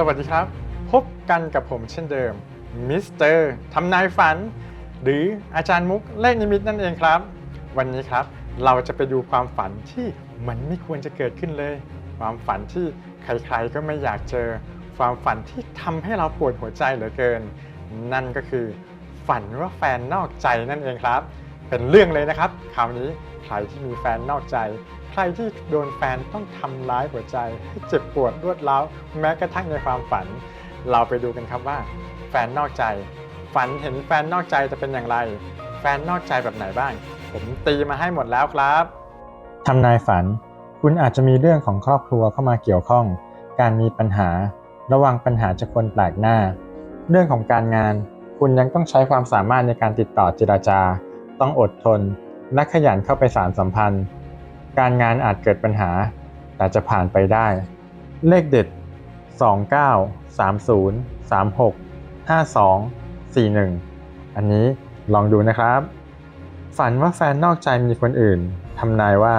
สวัสดีครับ พบกันกับผมเช่นเดิมมิสเตอร์ทำนายฝัน หรืออาจารย์มุกเลขนิมิตนั่นเองครับ วันนี้ครับเราจะไปดูความฝันที่มันไม่ควรจะเกิดขึ้นเลย ความฝันที่ใครๆก็ไม่อยากเจอ ความฝันที่ทำให้เราปวดหัวใจเหลือเกิน นั่นก็คือ ฝันว่าแฟนนอกใจนั่นเองครับ เป็นเรื่องเลยนะครับคราวนี้ใครที่มีแฟนนอกใจ ใครที่โดนแฟนต้องทำร้ายหัวใจ ให้เจ็บปวดรวดร้าวแม้กระทั่งในความฝัน เราไปดูกันครับว่า แฟนนอกใจ ฝันเห็นแฟนนอกใจจะเป็นอย่างไร แฟนนอกใจแบบไหนบ้าง ผมตีมาให้หมดแล้วครับทำนายฝัน คุณอาจจะมีเรื่องของครอบครัวเข้ามาเกี่ยวข้อง การมีปัญหา ระวังปัญหาจากคนแปลกหน้า เรื่องของการงาน คุณยังต้องใช้ความสามารถในการติดต่อเจราจา ต้องอดทน และขยันเข้าไปสารสัมพันธ์ การงานอาจเกิดปัญหา แต่จะผ่านไปได้ เลขเด็ด 29 30 36 52 41 อันนี้ลองดูนะครับ ฝันว่าแฟนนอกใจมีคนอื่นทำนายว่า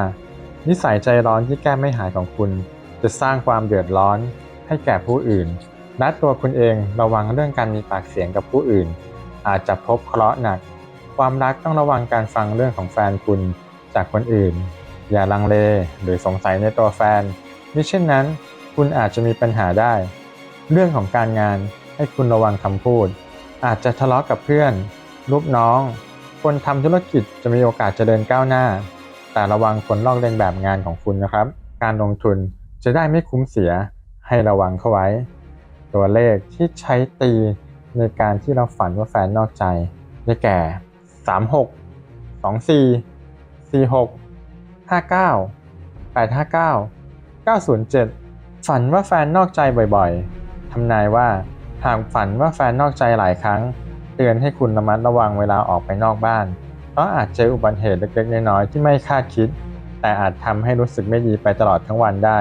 นิสัยใจร้อนที่แก้ไม่หายของคุณ จะสร้างความเดือดร้อน ให้แก่ผู้อื่นและตัวคุณเองระวังเรื่องการมีปากเสียงกับผู้อื่น อาจจะพบเคราะห์หนัก ความรักต้องระวังการฟังเรื่องของแฟนคุณจากคนอื่น อย่าลังเลหรือสงสัยในตัวแฟนมิเช่นนั้น คุณอาจจะมีปัญหาได้ เรื่องของการงานให้คุณระวังคำพูด อาจจะทะเลาะกับเพื่อนลูกน้อง คนทำธุรกิจจะมีโอกาสเจริญก้าวหน้า แต่ระวังคนลอกเลียนแบบงานของคุณนะครับ การลงทุนจะได้ไม่คุ้มเสียให้ระวังเข้าไว้ ตัวเลขที่ใช้ตีในการที่เราฝันว่าแฟนนอกใจได้แก่ 36 24 46 59 859 907ฝันว่าแฟนนอกใจบ่อยๆทำนายว่าหากฝันว่าแฟนนอกใจหลายครั้ง เตือนให้คุณระมัดระวังเวลาออกไปนอกบ้าน เพราะอาจเจออุบัติเหตุเล็กๆน้อยๆที่ไม่คาดคิด แต่อาจทำให้รู้สึกไม่ดีไปตลอดทั้งวันได้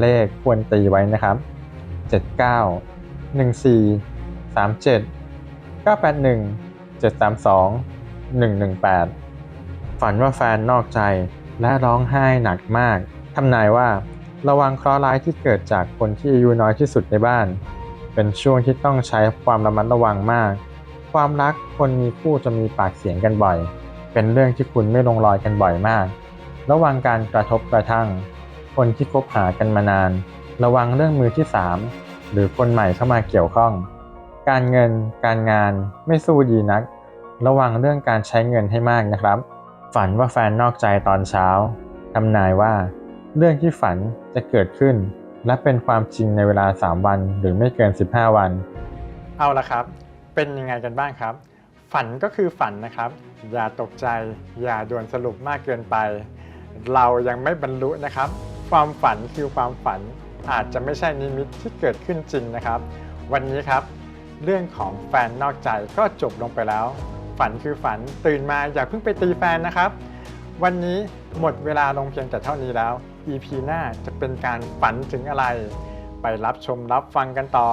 เลขควรตีไว้นะครับ 79 14 37 981 732 118 ฝันว่าแฟนนอกใจและร้องไห้หนักมาก ทำนายว่าระวังเคราะห์ร้ายที่เกิดจากคนที่อายุน้อยที่สุดในบ้าน เป็นช่วงที่ต้องใช้ความระมัดระวังมาก ความรักคนมีคู่จะมีปากเสียงกันบ่อย เป็นเรื่องที่คุณไม่ลงรอยกันบ่อยมาก ระวังการกระทบกระทั่ง คนที่คบหากันมานาน ระวังเรื่องมือที่สามหรือคนใหม่เข้ามาเกี่ยวข้อง การเงินการงานไม่สู้ดีนัก ระวังเรื่องการใช้เงินให้มากนะครับ ฝันว่าแฟนนอกใจตอนเช้าทำนายว่า เรื่องที่ฝันจะเกิดขึ้น และเป็นความจริงในเวลา 3 วันหรือไม่เกิน 15 วัน เอาละครับ เป็นยังไงกันบ้างครับ ฝันก็คือฝันนะครับ อย่าตกใจ อย่าด่วนสรุปมากเกินไป เรายังไม่บรรลุนะครับ ความฝันคือความฝันอาจจะไม่ใช่นิมิตที่เกิดขึ้นจริงนะครับ วันนี้ครับ เรื่องของแฟนนอกใจก็จบลงไปแล้ว ฝันคือฝันตื่นมาอย่าเพิ่งไปตีแฟนนะครับ วันนี้หมดเวลาลงเพียงแต่เท่านี้แล้ว EP หน้าจะเป็นการฝันถึงอะไร ไปรับชมรับฟังกันต่อ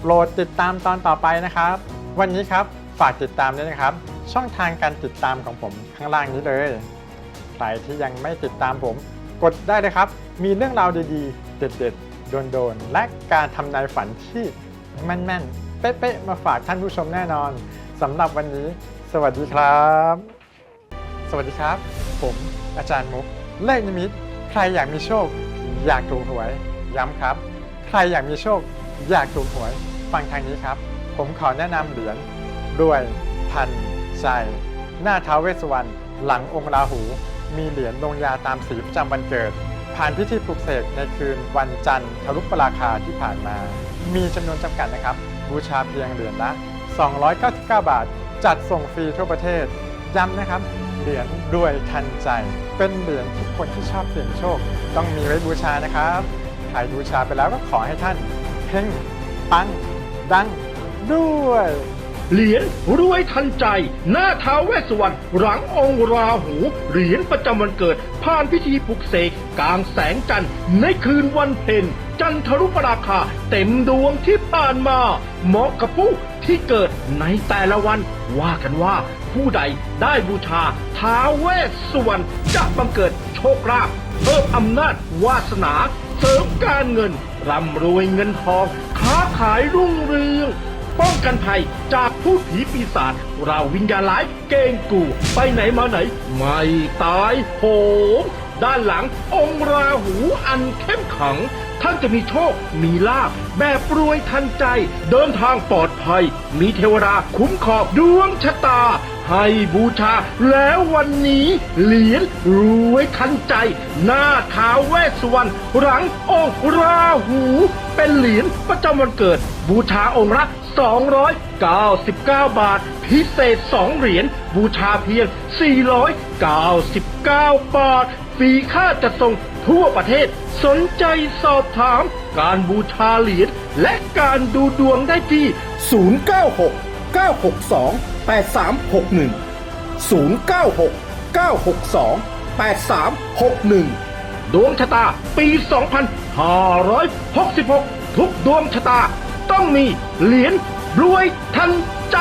โปรดติดตามตอนต่อไปนะครับ วันนี้ครับฝากติดตามด้วยนะครับ ช่องทางการติดตามของผมข้างล่างนี้เลยใครที่ยังไม่ติดตามผม กดได้เลยครับ มีเรื่องราวดีๆ เด็ดๆ โดนๆ และการทำนายฝันที่แม่นๆ เป๊ะๆมาฝากท่านผู้ชมแน่นอนสำหรับวันนี้ สวัสดีครับ สวัสดีครับ ผมอาจารย์มุกเลขนิมิตใครอยากมีโชค อยากถูกหวย ย้ำครับ ใครอยากมีโชค อยากถูกหวย ฟังทางนี้ครับ ผมขอแนะนำเหรียญรวย พันใจหน้าท้าวเวสสวรรณหลังองค์ราหู มีเหรียญลงยาตามสีประจำวันเกิด ผ่านพิธีปลุกเสกในคืนวันจันทร์ทรุปราคาที่ผ่านมา มีจำนวนจำกัดนะครับ บูชาเพียงเหรียญละ 299 บาท จัดส่งฟรีทั่วประเทศ ย้ำนะครับ เหรียญรวยทันใจ เป็นเหรียญที่คนที่ชอบเสี่ยงโชค ต้องมีไว้บูชานะครับใครบูชาไปแล้วก็ขอให้ท่านเพ่งปัง ดัง ด้วย เหรียญรวยทันใจ หน้าท้าเวสวรรณหลังองค์ราหู เหรียญประจำวันเกิด ผ่านพิธีปลุกเสกกลางแสงจันทร์ในคืนวันเพ็ญจันทรุปราคาเต็มดวงที่ผ่านมา เหมาะกับผู้ที่เกิดในแต่ละวัน ว่ากันว่าผู้ใดได้บูชาท้าเวสสวรรณจะบังเกิดโชคลาภเพิ่มอำนาจวาสนา เสริมการเงินร่ำรวยเงินทอง ค้าขายรุ่งเรือง ป้องกันภัยจากผู้ผีปีศาจเราวิญญาณร้ายเกงกู ไปไหนมาไหน ไม่ตายโหงด้านหลังองค์ราหูอันเข้มขัง ท่านจะมีโชค มีลาบแบบรวยทันใจ เดินทางปลอดภัย มีเทวดาคุ้มครอบดวงชะตา ให้บูชาแล้ววันนี้เหรียญรวยทันใจ หน้าท้าวเวสวรรณหลังองค์ราหู เป็นเหรียญประจำวันเกิด บูชาองค์ละ 299 บาท พิเศษ 2 เหรียญบูชาเพียง 499 บาท ฟรีค่าจัดส่งทั่วประเทศ สนใจสอบถาม การบูชาเหรียญและการดูดวงได้ที่ 096 962 8361 096 962 8361 ดวงชะตาปี 2566 ทุกดวงชะตา ต้องมีเหรียญรวยทันใจ